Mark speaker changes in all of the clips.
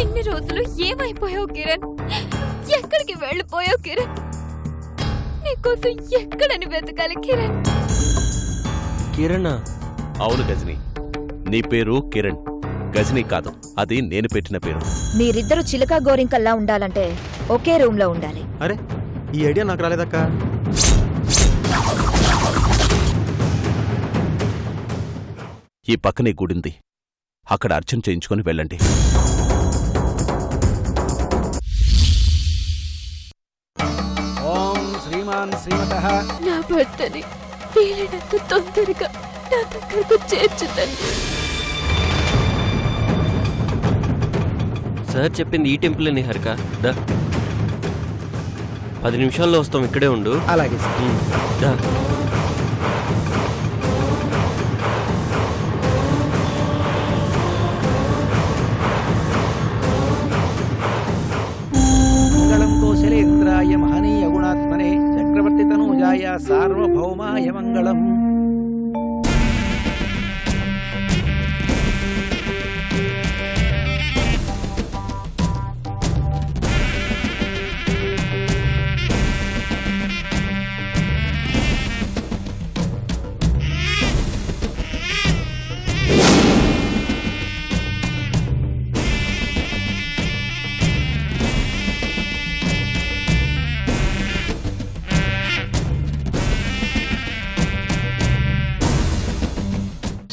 Speaker 1: ఇన్ని రోజులు ఏమైపోయావు కిరణ్? ఎక్కడికి వెళ్ళిపోయావు కిరణ్? నీకోసం ఎక్కడని వెతకాలి కిరణ్?
Speaker 2: కిరణ్.
Speaker 3: అవును గజని. నీ పేరు కిరణ్. గజని కాదు అది నేను పెట్టిన పేరు.
Speaker 4: మీరిద్దరు చిలక గోరింకల్లా ఉండాలంటే ఒకే రూమ్లో ఉండాలి.
Speaker 2: అరే ఈ ఐడియా నాకు రాలేదక్క.
Speaker 3: ఈ పక్కనే గుడింది. అక్కడ అర్చన చేయించుకొని వెళ్ళండి.
Speaker 5: శ్రీమాన్ శ్రీమత.
Speaker 1: నా భర్తని వీలైనంత తొందరగా నా దగ్గరకు చేర్చుతాను
Speaker 6: సార్ చెప్పింది ఈ టెంపుల్ అని హరిక దా. పది నిమిషాల్లో వస్తాం ఇక్కడే ఉండు.
Speaker 5: అలాగే సార్.
Speaker 6: దా.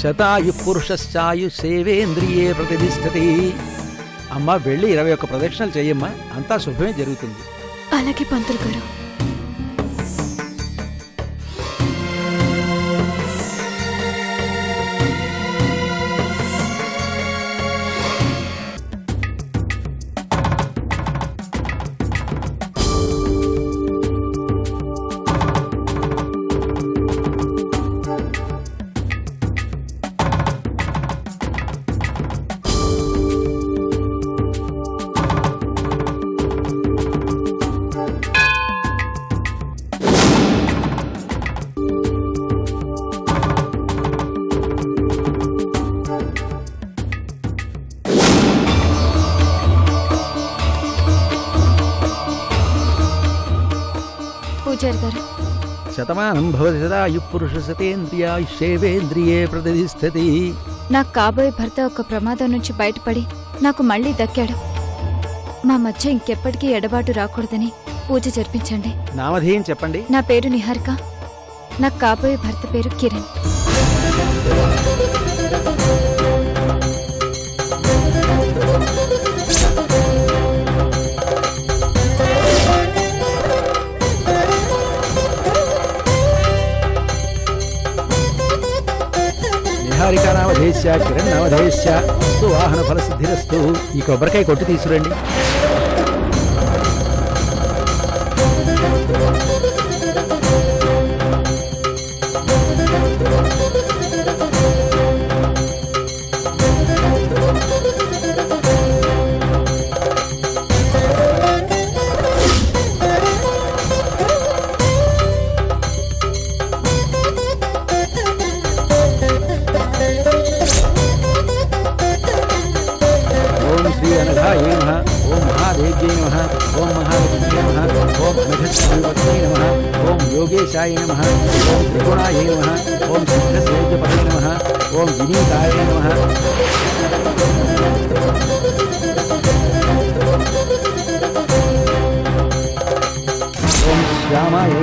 Speaker 5: శతాయు పురుషశ్చాయు సేవేంద్రియే ప్రతిష్టతి. అమ్మ వెళ్ళి ఇరవై ఒక్క ప్రదక్షిణలు చేయమ్మా. అంతా శుభమే జరుగుతుంది.
Speaker 1: అలాగే పంతులు గారు.
Speaker 5: శతమానం భవతి శతాయు పురుష సతేంద్రియాయుషేవేంద్రియే ప్రతిష్టతి.
Speaker 1: నాకు కాబోయే భర్త ఒక ప్రమాదం నుంచి బయటపడి నాకు మళ్ళీ దక్కాడు. మా మధ్య ఇంకెప్పటికీ ఎడబాటు రాకూడదని పూజ జరిపించండి.
Speaker 5: నామధేయం చెప్పండి.
Speaker 1: నా పేరు నిహారిక. నాకు కాబోయే భర్త పేరు కిరణ్.
Speaker 5: నిహారిక నామధేశ్య కిరణ్ నామధేశ్య వాహన ఫల ఈ కొబ్బరికాయ కొట్టి తీసుకురండి.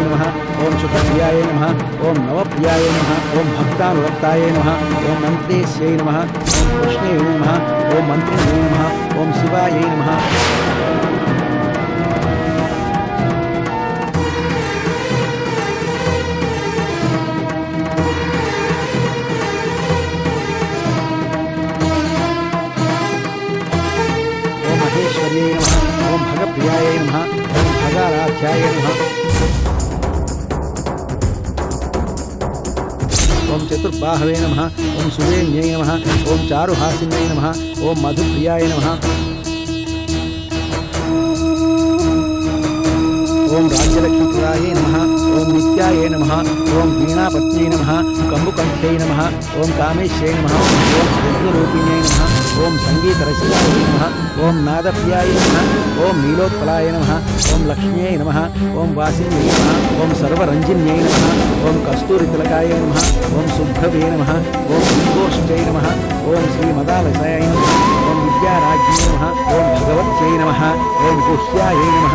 Speaker 5: శ్యామాయ నమ ఓం శుభప్రియాయ నమ ఓం నవప్రియాయ నమ ఓం భక్తానురక్తాయ నమ ఓం మంత్రేశ్యై నమ ఓం కృష్ణే నమ ఓం మంత్రిణే నమ ఓం శివాయ నమ ఓం మహేశ్వర్యై నమ ఓం భగప్రియాయ ఓం చతుర్బాహవే నమ ఓం సువేణ్యై నమ ఓం చారుహాసిన్యై నమ ఓం మధుప్రియాయ నమ. ఓం రాజ్యలక్ష్మీప్రదాయ నమ. ఓం నిత్యాయ నమ ఓం వీణాపత్యై నమ కంబుకంఠ్యై నమ ఓం కామేశ్యై నమ ఓం యజ్ఞరూపిణ్యై నమ ఓం సంగీతరసికాయ నమ ఓం నాదప్యాయ నమ ఓం నీలోత్పలాయ నమ ఓం లక్ష్మ్యై నమ ఓం వాసిన్యై నమ ఓం సర్వరంజిన్యై నమ ఓం కస్తూరితిలకాయ నమ ఓం శుభ్రవే నమ ఓం శ్రీగోష్ఠై నమ ఓం శ్రీమదాలసాయ నమ ఓం విద్యారాజ్యై నమ ఓం భగవత్యై నమ ఓం గుహ్యాయ నమ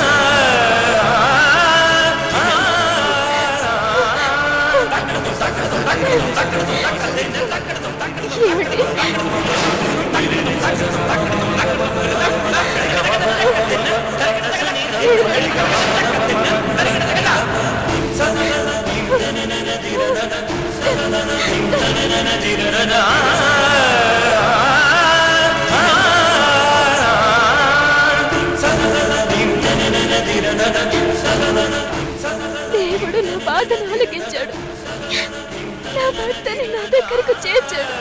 Speaker 7: ఏమండి దేవుడు దగ్గరకు చేర్చాడు.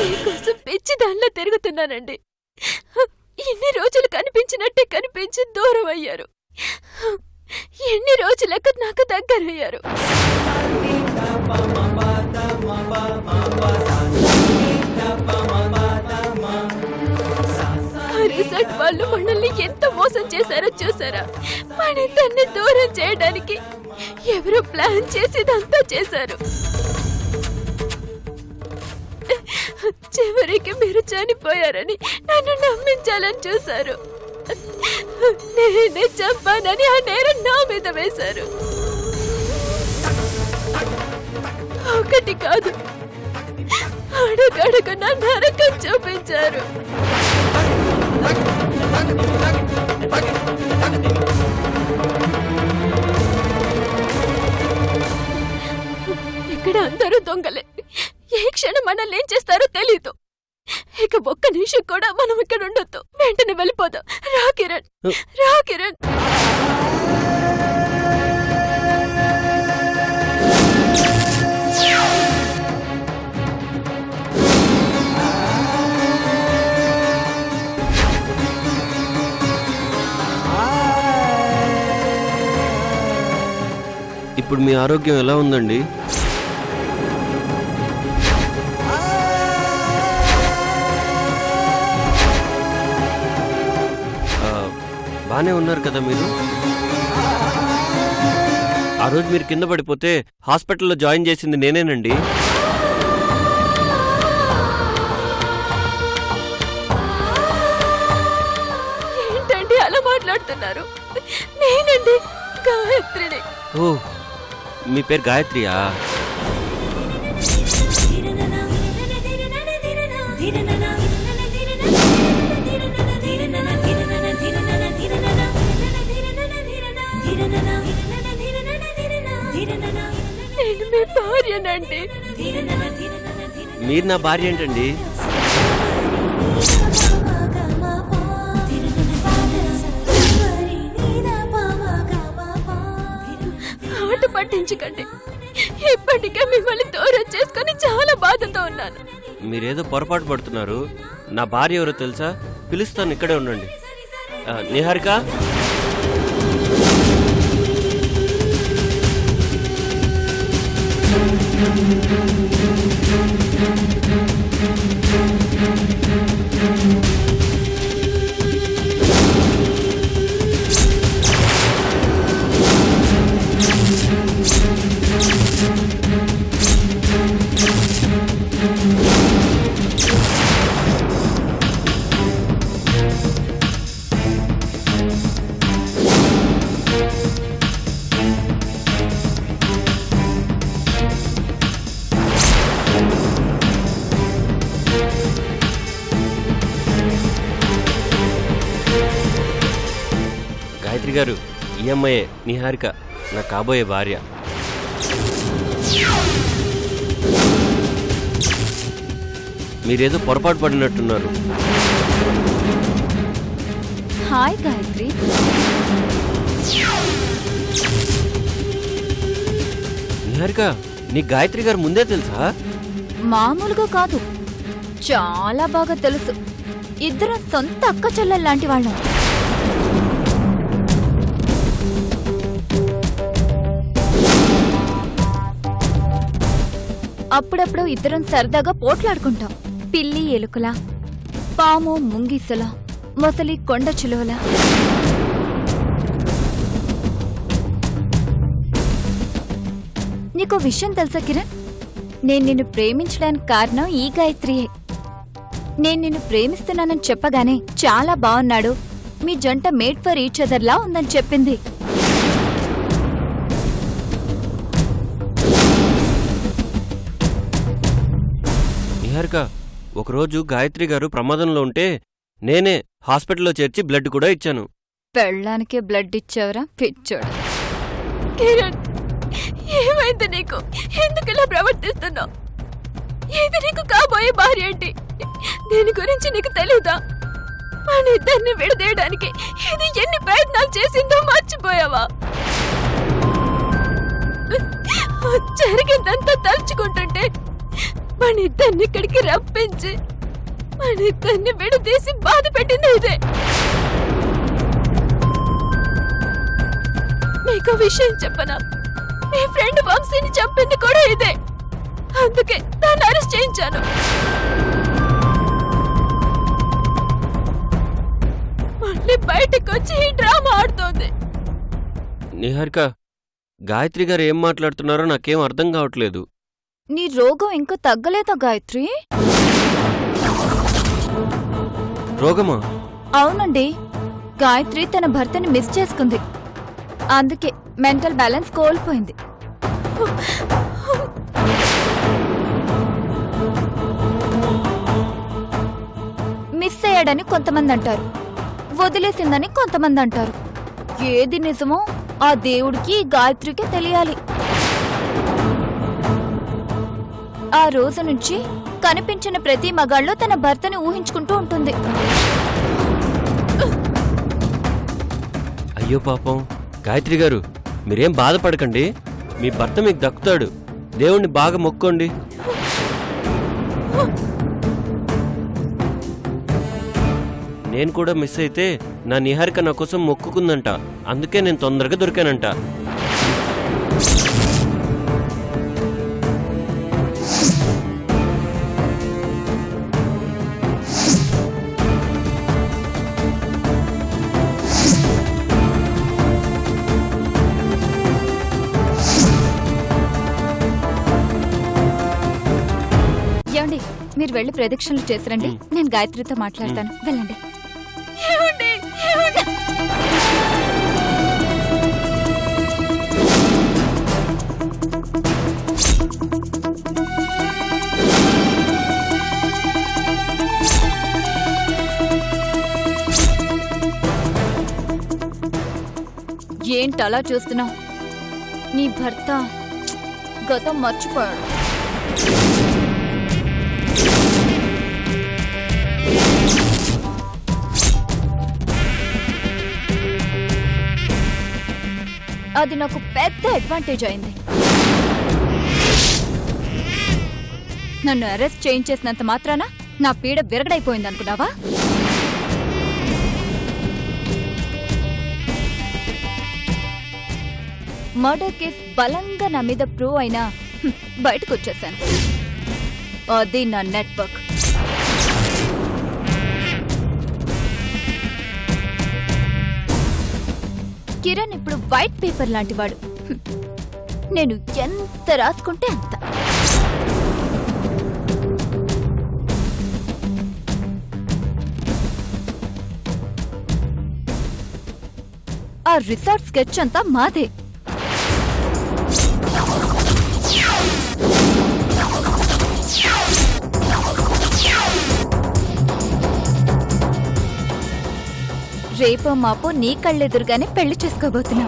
Speaker 7: మీకోసం పిచ్చి దానిలో తిరుగుతున్నానండి. చేశారో చూసారా? మన ఇద్దరిని దూరం చేయడానికి ఎవరో ప్లాన్ చేసి చేశారు. చివరికి మీరు చనిపోయారని నన్ను నమ్మించాలని చూశారు. నేనే చంపానని ఆ నేరం నా మీద వేశారు. ఒకటి కాదు అడుగడుగు నరకం చూపించారు. ఇక్కడ అందరూ దొంగలే. ఏ క్షణం మనల్ని ఏం చేస్తారో తెలీదు. ఇక ఒక్క నిమిషం కూడా మనం ఇక్కడ ఉండొద్దు. వెంటనే వెళ్ళిపోదాం. రా కిరణ్. రా కిరణ్.
Speaker 6: ఇప్పుడు మీ ఆరోగ్యం ఎలా ఉందండి? బానే ఉన్నారు కదా మీరు? ఆ రోజు మీరు కింద పడిపోతే హాస్పిటల్లో జాయిన్ చేసింది నేనేనండి.
Speaker 7: ఏంటండి అలా మాట్లాడుతున్నారు నేనండి గాయత్రిని.
Speaker 6: ఓ మీ పేరు గాయత్రియా? మీరు నా భార్య ఏంటండి?
Speaker 7: ఆట పట్టించకండి. ఇప్పటికే మిమ్మల్ని దూరం చేసుకొని చాలా బాధతో ఉన్నాను.
Speaker 6: మీరేదో పొరపాటు పడుతున్నారు. నా భార్య ఎవరో తెలుసా? పిలుస్తాను ఇక్కడే ఉండండి. నిహారిక? Thank you. గాయత్రి గారు ఈ అమ్మాయే నిహారిక నా కాబోయే భార్య. మీరేదో పొరపాటు పడినట్టున్నారు.
Speaker 1: హాయ్ గాయత్రి.
Speaker 6: నిహారిక నీ గాయత్రి గారు ముందే తెలుసా?
Speaker 1: మామూలుగా కాదు. చాలా బాగా తెలుసు. ఇద్దరు సొంత అక్క చెల్లెలు లాంటి వాళ్ళం. అప్పుడప్పుడు ఇద్దరం సరదాగా పోట్లాడుకుంటాం. పిల్లి ఎలుకలా పాము ముంగిసలా మొసలి కొండ చిలువలా. నీకు విషయం తెలుసా కిరణ్? నేను నిన్ను ప్రేమించడానికి కారణం ఈ గాయత్రియే. నేను నిన్ను ప్రేమిస్తున్నానని చెప్పగానే చాలా బాగున్నాడు మీ జంట మేడ్ ఫర్ ఈచ్ అదర్లా ఉందని చెప్పింది.
Speaker 6: నిహారిక ఒకరోజు గాయత్రి గారు ప్రమాదంలో ఉంటే నేనే హాస్పిటల్లో చేర్చి బ్లడ్ కూడా ఇచ్చాను.
Speaker 1: పెళ్ళానికే బ్లడ్ ఇచ్చావరా? పిచ్చోడు.
Speaker 7: కిరణ్ ఏమైంది నీకు? ఎందుకు ఇలా ప్రవర్తిస్తున్నావు? ఇది నీకు కాబోయే భార్య ఏంటి? దీని గురించి నీకు తెలియదా మన ఇద్దరిని విడదీయడానికి ఇది ఎన్ని ప్రయత్నాలు చేసిందో మర్చిపోయావా? జరిగిందంతా తలుచుకుంటుంటే మన ఇద్దరిని ఇక్కడికి రప్పించి మన ఇద్దరిని విడదీసి బాధ పెట్టింది ఇదే. మీకు విషయం చెప్పనా? మీ ఫ్రెండ్ వంశీని చంపింది కూడా ఇదే. అందుకే దాన్ని అరెస్ట్ చేయించాను. మళ్ళీ బయటకు వచ్చి ఈ డ్రామా ఆడుతోంది.
Speaker 6: నిహారిక గాయత్రి గారు ఏం మాట్లాడుతున్నారో నాకేం అర్థం కావట్లేదు.
Speaker 1: నీ రోగం ఇంకా తగ్గలేదా గాయత్రి?
Speaker 6: రోగమా?
Speaker 1: అవునండి. గాయత్రి తన భర్తని మిస్ చేసుకుంది. అందుకే మెంటల్ బ్యాలెన్స్ కోల్పోయింది. మిస్ అయ్యాడని కొంతమంది అంటారు. వదిలేసిందని కొంతమంది అంటారు. ఏది నిజమో ఆ దేవుడికి గాయత్రికి తెలియాలి. ఆ రోజు నుంచి కనిపించిన ప్రతి మగాళ్ళు తన భర్తని ఊహించుకుంటూ ఉంటుంది.
Speaker 6: అయ్యో పాపం. గాయత్రి గారు మీరేం బాధపడకండి. మీ భర్త మీకు దక్కుతాడు. దేవుణ్ణి బాగా మొక్కోండి. నేను కూడా మిస్ అయితే నా నిహారిక నా కోసం మొక్కుకుందంట. అందుకే నేను తొందరగా దొరికానంట.
Speaker 1: మీరు వెళ్ళి ప్రదక్షిణలు చేసిరండి. నేను గాయత్రితో మాట్లాడతాను. వెళ్ళండి. ఏంటి అలా చూస్తున్నావు? నీ భర్త గతం మర్చిపోయాడు. అది నాకు పెద్ద అడ్వాంటేజ్ అయింది. నన్ను అరెస్ట్ చేయించేసినంత మాత్రాన నా పీడ విరగడైపోయింది అనుకున్నావా? మర్డర్ కేస్ బలంగా నా మీద ప్రూవ్ అయినా బయటకు వచ్చేసాను అది నా నెట్వర్క్. కిరణ్ ఇప్పుడు వైట్ పేపర్ లాంటివాడు వాడు. నేను ఎంత రాసుకుంటే అంత. ఆ రిసార్ట్ స్కెచ్ అంతా మాదే. రేపో మాపో నీ కళ్ళెదురుగానే పెళ్ళి చేసుకోబోతున్నా.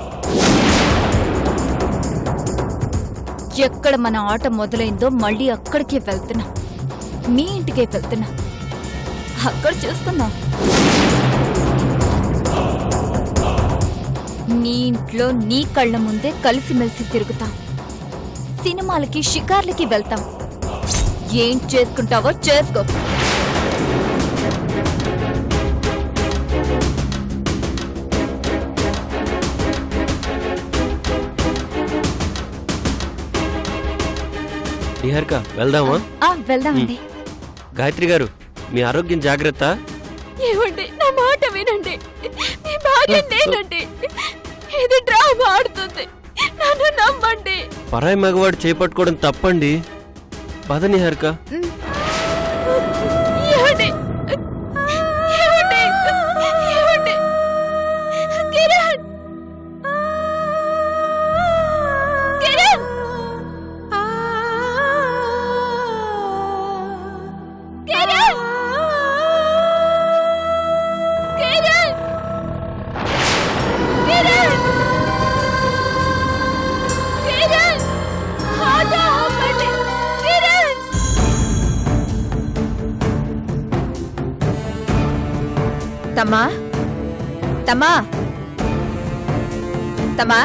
Speaker 1: ఎక్కడ మన ఆట మొదలైందో మళ్ళీ అక్కడికే వెళ్తున్నా. మీ ఇంటికే వెళ్తున్నా. అక్కడ చూసుకుందాం. నీ ఇంట్లో నీ కళ్ళ ముందే కలిసిమెలిసి తిరుగుతాం. సినిమాలకి షికార్లకి వెళ్తాం. ఏం చేసుకుంటావో చేసుకో.
Speaker 6: నిహారిక వెళ్దామా?
Speaker 1: ఆ వెళ్దామండి.
Speaker 6: గాయత్రి గారు మీ ఆరోగ్యం జాగ్రత్త.
Speaker 7: ఏమండి నా మాట వినండి. మీ భార్య నేనండి. ఇది డ్రామా ఆడుతుంది. నన్ను నమ్మండి.
Speaker 6: పరాయి మగవాడు చేపట్టుకోవడం తప్పండి. పద నిహారిక.
Speaker 7: ఏమండి
Speaker 1: తమ్మా తమ్మా తమ్మా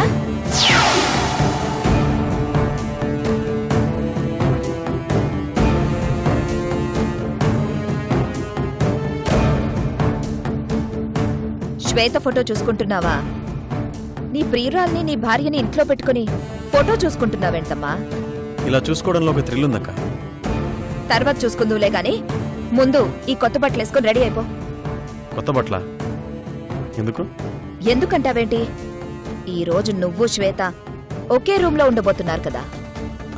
Speaker 4: శ్వేత ఫోటో చూసుకుంటున్నావా? నీ ప్రియురాల్ని నీ భార్యని ఇంట్లో పెట్టుకుని ఫోటో చూసుకుంటున్నావేంటమ్మా
Speaker 2: ఇలా చూసుకోవడంలో ఒక థ్రిల్ ఉందక్క.
Speaker 4: తర్వాత చూసుకుందులే గాని ముందు ఈ కొత్త బట్టలు వేసుకుని రెడీ అయిపో.
Speaker 2: కొత్త బట్ల ఎందుకు?
Speaker 4: ఎందుకంటావేంటి? ఈ రోజు నువ్వు శ్వేత ఒకే రూమ్లో ఉండబోతున్నారు కదా.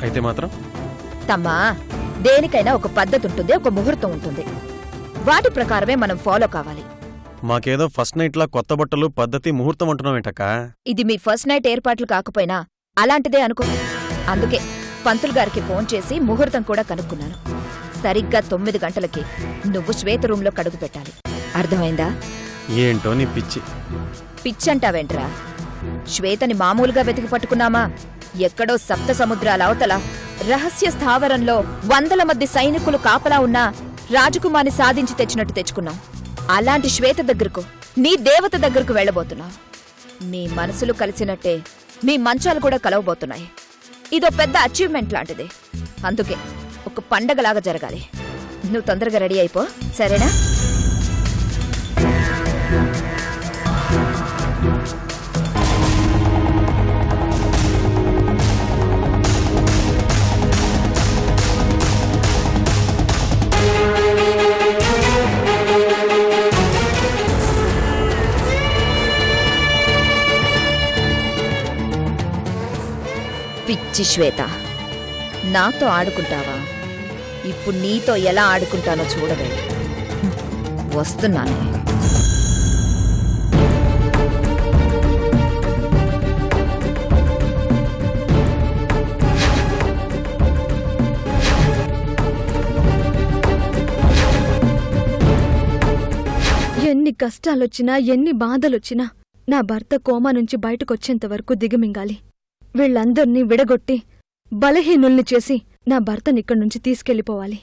Speaker 2: అయితే మాత్రం?
Speaker 4: తమ్మా దేనికైనా ఒక పద్ధతి ఉంటుంది ఒక ముహూర్తం ఉంటుంది. వాటి ప్రకారమే మనం ఫాలో కావాలి.
Speaker 2: మాకేదో ఫస్ట్ నైట్లా కొత్త బట్టలు పద్ధతి ముహూర్తం అంటున్నావేంటక్క
Speaker 4: ఇది మీ ఫస్ట్ నైట్ ఏర్పాట్లు కాకపోయినా అలాంటిదే అనుకో. అందుకే పంతులు గారికి ఫోన్ చేసి ముహూర్తం కూడా కనుక్కున్నాను. సరిగ్గా తొమ్మిది గంటలకి నువ్వు శ్వేత రూంలో కడుగు పెట్టాలి. అర్థమైందా?
Speaker 2: ఏంటో నీ పిచ్చి.
Speaker 4: పిచ్చంటావేంట్రా? శ్వేతని మామూలుగా వెతికి పట్టుకున్నామా? ఎక్కడో సప్త సముద్రాల అవతల రహస్య స్థావరంలో వందల మంది సైనికులు కాపలా ఉన్నా రాజకుమారిని సాధించి తెచ్చినట్టు తెచ్చుకున్నాం. అలాంటి శ్వేత దగ్గరకు నీ దేవత దగ్గరకు వెళ్ళబోతున్నాం. మీ మనసులు కలిసినట్టే మీ మంచాలు కూడా కలవబోతున్నాయి. ఇదో పెద్ద అచీవ్మెంట్ లాంటిది. అందుకే ఒక పండగలాగా జరగాలి. నువ్వు తొందరగా రెడీ అయిపో సరేనా? పిచ్చి శ్వేత నాతో ఆడుకుంటావా? ఇప్పుడు నీతో ఎలా ఆడుకుంటానో చూడవే. వస్తున్నాను.
Speaker 7: ఎన్ని కష్టాలొచ్చినా ఎన్ని బాధలొచ్చినా నా భర్త కోమా నుంచి బయటకొచ్చేంత వరకు దిగమింగాలి. వీళ్ళందర్నీ విడగొట్టి బలహీనుల్ని చేసి నా భర్తనిక్కడి నుంచి తీసుకెళ్ళిపోవాలి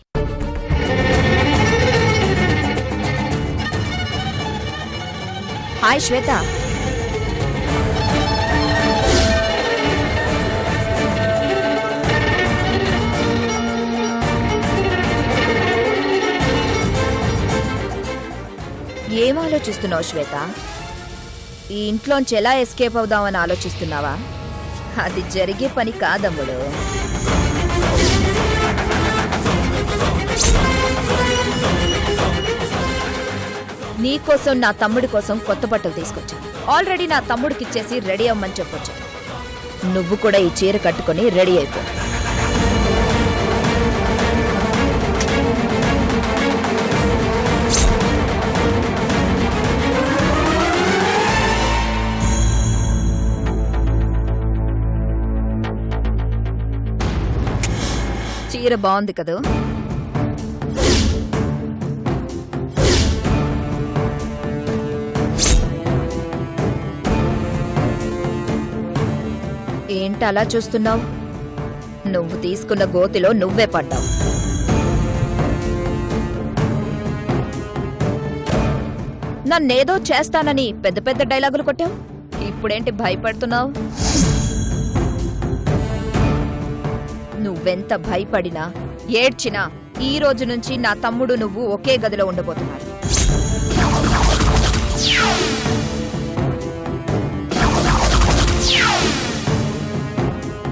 Speaker 4: హాయ్ శ్వేత. ఏం ఆలోచిస్తున్నావు శ్వేత? ఈ ఇంట్లోంచి ఎలా ఎస్కేప్ అవుదామని ఆలోచిస్తున్నావా? అది జరిగే పని కాదమ్ముడు. నీకోసం నా తమ్ముడి కోసం కొత్త బట్టలు తీసుకొచ్చాను. ఆల్రెడీ నా తమ్ముడికి ఇచ్చేసి రెడీ అవ్వమని చెప్పొచ్చు. నువ్వు కూడా ఈ చీర కట్టుకొని రెడీ అయిపో. చీర బాగుంది కదా? ఏంటి అలా చూస్తున్నావు? నువ్వు తీసుకున్న గోతిలో నువ్వే పడ్డావు. నన్నేదో చేస్తానని పెద్ద పెద్ద డైలాగులు కొట్టావు. ఇప్పుడేంటి భయపడుతున్నావు? నువ్వెంత భయపడినా ఏడ్చినా ఈ రోజు నుంచి నా తమ్ముడు నువ్వు ఒకే గదిలో ఉండబోతున్నారు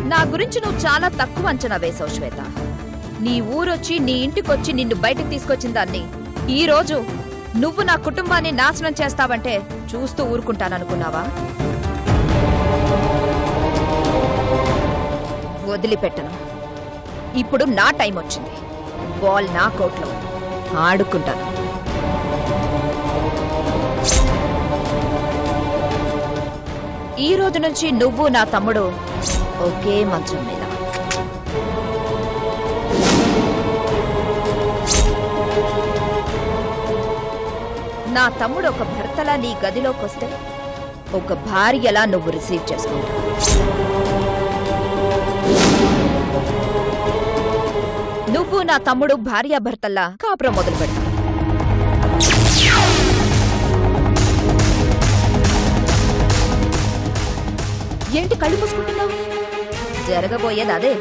Speaker 4: నా గురించి నువ్వు చాలా తక్కువ అంచనా వేశావు శ్వేత. నీ ఊరొచ్చి నీ ఇంటికొచ్చి నిన్ను బయటకు తీసుకొచ్చిన దాన్ని ఈ రోజు నువ్వు నా కుటుంబాన్ని నాశనం చేస్తావంటే చూస్తూ ఊరుకుంటాననుకున్నావా? వదిలిపెట్టను. ఇప్పుడు నా టైం వచ్చింది. బాల్ నా కోట్లో. ఆడుకుంటాను. ఈ రోజు నుంచి నువ్వు నా తమ్ముడు ఒకే మంచం మీద. నా తమ్ముడు ఒక భర్తలా నీ గదిలోకి వస్తే ఒక భార్యలా నువ్వు రిసీవ్ చేసుకుంటావు. నా తమ్ముడు భార్యాభర్తల్లా కాపురం మొదలు పెడతావు ఏంటి కళ్ళు మూసుకుంటున్నావు? జరగబోయేది అదే.